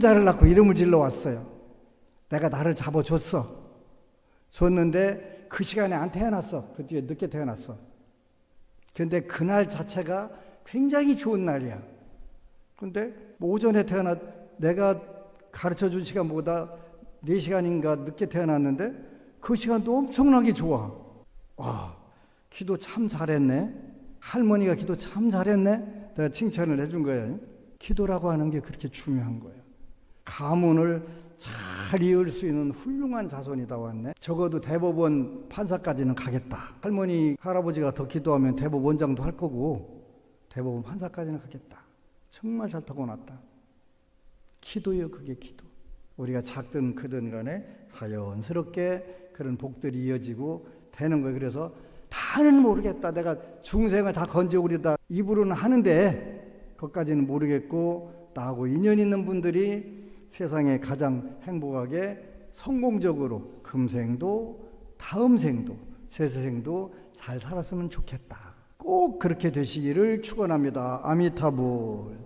손자를 낳고 이름을 질러 왔어요. 내가 나를 잡아줬어. 줬는데 그 시간에 안 태어났어. 그 뒤에 늦게 태어났어. 근데 그날 자체가 굉장히 좋은 날이야. 근데 뭐 오전에 태어났, 내가 가르쳐 준 시간보다 4시간인가 늦게 태어났는데 그 시간도 엄청나게 좋아. 와, 기도 참 잘했네. 할머니가 기도 참 잘했네. 내가 칭찬을 해준 거예요. 기도라고 하는 게 그렇게 중요한 거예요. 가문을 잘 이을 수 있는 훌륭한 자손이다 왔네. 적어도 대법원 판사까지는 가겠다. 할머니, 할아버지가 더 기도하면 대법원장도 할 거고 대법원 판사까지는 가겠다. 정말 잘 타고났다. 기도요, 그게 기도. 우리가 작든 크든 간에 자연스럽게 그런 복들이 이어지고 되는 거예요. 그래서 다는 모르겠다. 내가 중생을 다 건져오리다. 입으로는 하는데 그것까지는 모르겠고 나하고 인연 있는 분들이 세상에 가장 행복하게 성공적으로 금생도 다음 생도 세세생도 잘 살았으면 좋겠다. 꼭 그렇게 되시기를 축원합니다. 아미타불.